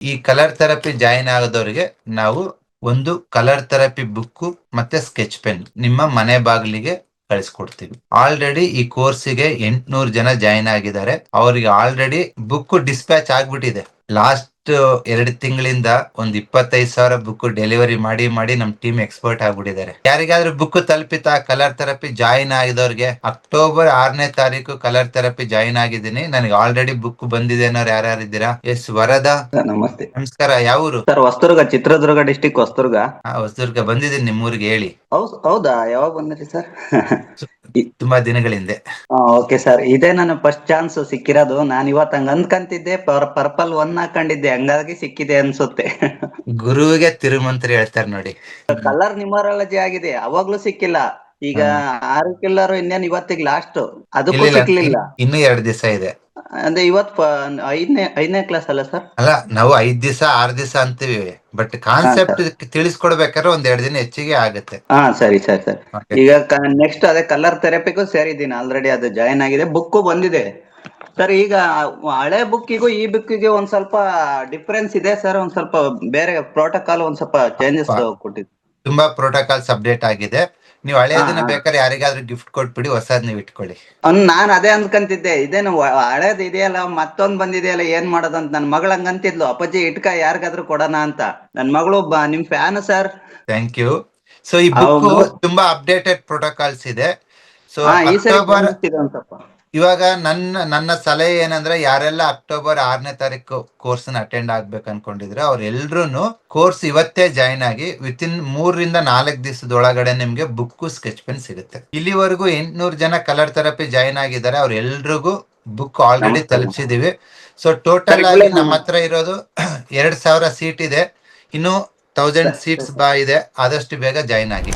ಈ colour therapy join ಆಗದವರಿಗೆ ನಾವು ಒಂದು ಕಲರ್ ಥೆರಪಿ ಬುಕ್ ಮತ್ತೆ ಸ್ಕೆಚ್ ಪೆನ್ ನಿಮ್ಮ ಮನೆ ಬಾಗಿಲಿಗೆ ಕಳಿಸ್ಕೊಡ್ತೀವಿ. ಆಲ್ರೆಡಿ ಈ ಕೋರ್ಸಿಗೆ ಎಂಟ್ನೂರು ಜನ ಜಾಯಿನ್ ಆಗಿದ್ದಾರೆ. ಅವರಿಗೆ ಆಲ್ರೆಡಿ ಬುಕ್ ಡಿಸ್ಪ್ಯಾಚ್ ಆಗ್ಬಿಟ್ಟಿದೆ. ಲಾಸ್ಟ್ ಎರಡು ತಿಂಗಳಿಂದ ಒಂದ್ ಇಪ್ಪತ್ತೈದು ಸಾವಿರ ಬುಕ್ ಡೆಲಿವರಿ ಮಾಡಿ ಮಾಡಿ ನಮ್ ಟೀಮ್ ಎಕ್ಸ್ಪರ್ಟ್ ಆಗ್ಬಿಟ್ಟಿದ್ದಾರೆ. ಯಾರಿಗಾದ್ರೂ ಬುಕ್ ತಲುಪಿತಾ ಕಲರ್ ಥೆರಪಿ ಜಾಯಿನ್ ಆಗಿದವ್ರಿಗೆ ಅಕ್ಟೋಬರ್ ಆರನೇ ತಾರೀಕು ಕಲರ್ ಥೆರಪಿ ಜಾಯಿನ್ ಆಗಿದ್ದೀನಿ. ನನಗೆ ಆಲ್ರೆಡಿ ಬುಕ್ ಬಂದಿದೆ ಅನ್ನೋರು ಯಾರ್ಯಾರು ಇದ್ದೀರಾ ಎಸ್ ವರದ. ನಮಸ್ತೆ. ನಮಸ್ಕಾರ ಯಾವೂರು ಸರ್ ಹೊಸದುರ್ಗ ಚಿತ್ರದುರ್ಗ ಡಿಸ್ಟಿಕ್ ಹೊಸದುರ್ಗ. ಆ, ಹೊಸದುರ್ಗ ಬಂದಿದ್ದೀನಿ ನಿಮ್ಮೂರಿಗೆ ಹೇಳಿ. ಹೌದ್ ಹೌದಾ? ಯಾವಾಗ ಬಂದ್ರಿ ಸರ್? ತುಂಬಾ ದಿನಗಳಿಂದೆ ಓಕೆ ಸರ್. ಇದೇ ನನ್ನ ಫಸ್ಟ್ ಚಾನ್ಸ್ ಸಿಕ್ಕಿರೋದು. ನಾನು ಇವತ್ತು ಹಂಗ ಅಂದ್ಕಂತಿದ್ದೆ ಪರ್ಪಲ್ ಒನ್ ಹಾಕೊಂಡಿದ್ದೆ. ಹಂಗಾಗಿ ಸಿಕ್ಕಿದೆ ಅನ್ಸುತ್ತೆ. ಗುರುವಿಗೆ ತಿರುಮಂತ್ರಿ ಹೇಳ್ತಾರೆ ನೋಡಿ. ಕಲರ್ ನಿಮರಾಲಜಿ ಆಗಿದೆ. ಅವಾಗ್ಲೂ ಸಿಕ್ಕಿಲ್ಲ. ಈಗ ಆರು ಕಿಲ್ಲರು ಇನ್ನೇನ್ ಇವತ್ತಿಗೆ ಲಾಸ್ಟ್ ಅದಕ್ಕೂ ಸಿಕ್ಕಲಿಲ್ಲ ಸಿಕ್ಲಿಲ್ಲ. ಇನ್ನೂ ಎರಡು ದಿವಸ ಇದೆ. ಅಂದ್ರೆ ಇವತ್ ಐದನೇ ಐದನೇ ಕ್ಲಾಸ್ ಅಲ್ಲ ಸರ್ ಅಲ್ಲ ನಾವು ಐದ್ ದಿವಸ ಆರ್ ದಿವಸ ಅಂತೀವಿ. ಬಟ್ ಕಾನ್ಸೆಪ್ಟ್ ತಿಳಿಸ್ಕೊಡ್ಬೇಕಾದ್ರೆ ಒಂದ್ ಎರಡ್ ದಿನ ಹೆಚ್ಚಿಗೆ ಆಗುತ್ತೆ. ಹಾ ಸರಿ ಸರಿ ಸರ್. ಈಗ ನೆಕ್ಸ್ಟ್ ಅದೇ ಕಲರ್ ಥೆರಪಿಗೂ ಸೇರಿದ್ದೀನಿ. ಆಲ್ರೆಡಿ ಅದು ಜಾಯಿನ್ ಆಗಿದೆ. ಬುಕ್ ಬಂದಿದೆ. ಸರ್ ಈಗ ಹಳೆ ಬುಕ್ಕಿಗೂ ಈ ಬುಕ್ಕಿಗೆ ಒಂದ್ ಸ್ವಲ್ಪ ಡಿಫ್ರೆನ್ಸ್ ಇದೆ ಸರ್ ಒಂದ್ ಸ್ವಲ್ಪ ಬೇರೆ ಪ್ರೋಟೋಕಾಲ್ ಒಂದ್ ಸ್ವಲ್ಪ ಚೇಂಜಸ್ ಕೊಟ್ಟಿದ್ದು ತುಂಬಾ ಪ್ರೋಟೋಕಾಲ್ಸ್ ಅಪ್ಡೇಟ್ ಆಗಿದೆ. ನೀವು ಹಳೆಯದನ್ನ. ಬೇಕಾದ್ರೆ ಯಾರಿಗಾದ್ರೂ ಗಿಫ್ಟ್ ಕೊಟ್ಬಿಡಿ ಹೊಸದ್ ನೀವು ಇಟ್ಕೊಳ್ಳಿ. ನಾನ್ ಅದೇ ಅನ್ಕಂತಿದ್ದೆ ಇದೇನು ಹಳೇದ್ ಇದೆಯಲ್ಲ ಮತ್ತೊಂದ್ ಬಂದಿದೆಯಲ್ಲ ಏನ್ ಮಾಡೋದಂತ ನನ್ ಮಗಳ್ ಹಂಗಂತಿದ್ಲು ಅಪ್ಪಾಜಿ ಇಟ್ಕ ಯಾರಿಗಾದ್ರೂ ಕೊಡೋಣ ಅಂತ. ನನ್ ಮಗಳು ನಿಮ್ fan sir. Thank you so ಈ ಬುಕ್ ತುಂಬಾ ಅಪ್ಡೇಟೆಡ್ ಪ್ರೋಟೋಕಾಲ್ಸ್ ಇದೆ. ಸೊ ಅಕ್ಟೋಬರ್ ಇವಾಗ ನನ್ನ ನನ್ನ ಸಲಹೆ ಏನಂದ್ರೆ ಯಾರೆಲ್ಲ ಅಕ್ಟೋಬರ್ ಆರನೇ ತಾರೀಕು ಕೋರ್ಸ್ ಅಟೆಂಡ್ ಆಗ್ಬೇಕು ಅನ್ಕೊಂಡಿದ್ರೆ ಅವ್ರೆಲ್ರು ಕೋರ್ಸ್ ಇವತ್ತೇ ಜಾಯಿನ್ ಆಗಿ ವಿತ್ ಇನ್ ಮೂರರಿಂದ ನಾಲ್ಕು ದಿವಸದೊಳಗಡೆ ನಿಮ್ಗೆ ಬುಕ್ ಸ್ಕೆಚ್ ಪೆನ್ ಸಿಗುತ್ತೆ. ಇಲ್ಲಿವರೆಗೂ ಎಂಟ್ನೂರು ಜನ ಕಲರ್ ಥೆರಪಿ ಜಾಯಿನ್ ಆಗಿದ್ದಾರೆ. ಅವ್ರೆಲ್ರಿಗೂ ಬುಕ್ ಆಲ್ರೆಡಿ. ತಲುಪಿಸಿದೀವಿ. ಸೊ ಟೋಟಲ್ ಆಗಿ ನಮ್ಮ ಹತ್ರ ಇರೋದು ಎರಡ್ ಸಾವಿರ ಸೀಟ್ ಇದೆ. ಇನ್ನು ತೌಸಂಡ್ ಸೀಟ್ಸ್ ಬಾ ಇದೆ. ಆದಷ್ಟು ಬೇಗ ಜಾಯಿನ್ ಆಗಿ.